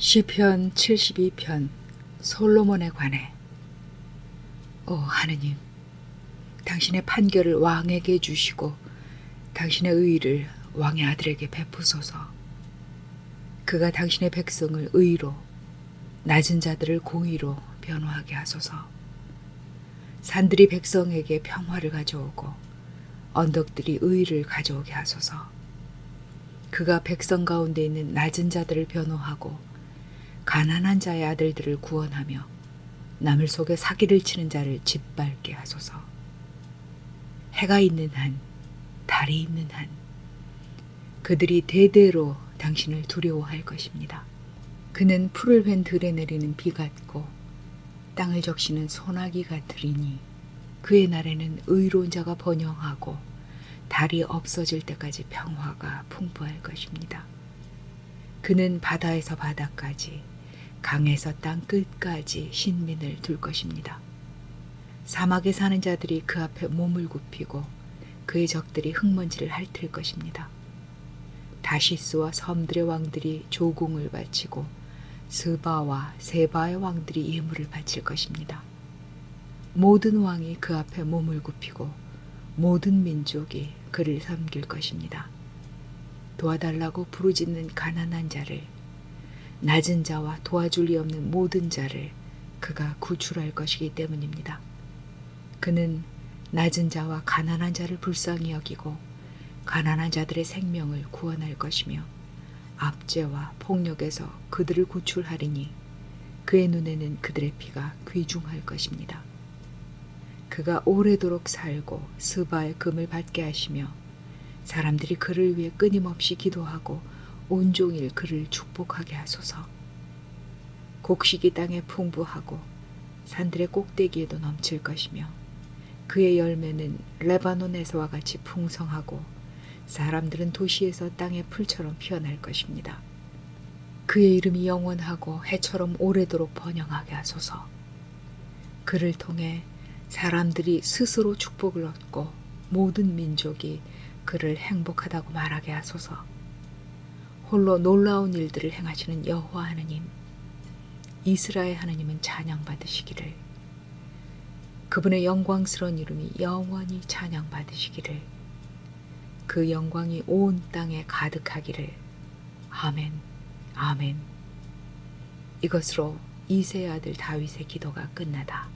시편 72편 솔로몬에 관해. 오 하느님. 당신의 판결을 왕에게 주시고 당신의 의를 왕의 아들에게 베푸소서. 그가 당신의 백성을 의로 낮은 자들을 공의로 변호하게 하소서. 산들이 백성에게 평화를 가져오고 언덕들이 의를 가져오게 하소서. 그가 백성 가운데 있는 낮은 자들을 변호하고 가난한 자의 아들들을 구원하며 남을 속에 사기를 치는 자를 짓밟게 하소서. 해가 있는 한, 달이 있는 한, 그들이 대대로 당신을 두려워할 것입니다. 그는 풀을 웬 들에 내리는 비 같고 땅을 적시는 소나기 같으리니 그의 날에는 의로운 자가 번영하고 달이 없어질 때까지 평화가 풍부할 것입니다. 그는 바다에서 바다까지 강에서 땅 끝까지 신민을 둘 것입니다. 사막에 사는 자들이 그 앞에 몸을 굽히고 그의 적들이 흙먼지를 핥을 것입니다. 다시스와 섬들의 왕들이 조공을 바치고 스바와 세바의 왕들이 예물을 바칠 것입니다. 모든 왕이 그 앞에 몸을 굽히고 모든 민족이 그를 섬길 것입니다. 도와달라고 부르짖는 가난한 자를 낮은 자와 도와줄 리 없는 모든 자를 그가 구출할 것이기 때문입니다. 그는 낮은 자와 가난한 자를 불쌍히 여기고 가난한 자들의 생명을 구원할 것이며 압제와 폭력에서 그들을 구출하리니 그의 눈에는 그들의 피가 귀중할 것입니다. 그가 오래도록 살고 스바의 금을 받게 하시며 사람들이 그를 위해 끊임없이 기도하고 온종일 그를 축복하게 하소서. 곡식이 땅에 풍부하고 산들의 꼭대기에도 넘칠 것이며 그의 열매는 레바논에서와 같이 풍성하고 사람들은 도시에서 땅의 풀처럼 피어날 것입니다. 그의 이름이 영원하고 해처럼 오래도록 번영하게 하소서. 그를 통해 사람들이 스스로 축복을 얻고 모든 민족이 그를 행복하다고 말하게 하소서. 홀로 놀라운 일들을 행하시는 여호와 하느님, 이스라엘 하느님은 찬양 받으시기를. 그분의 영광스러운 이름이 영원히 찬양 받으시기를. 그 영광이 온 땅에 가득하기를. 아멘, 아멘. 이것으로 이세의 아들 다윗의 기도가 끝나다.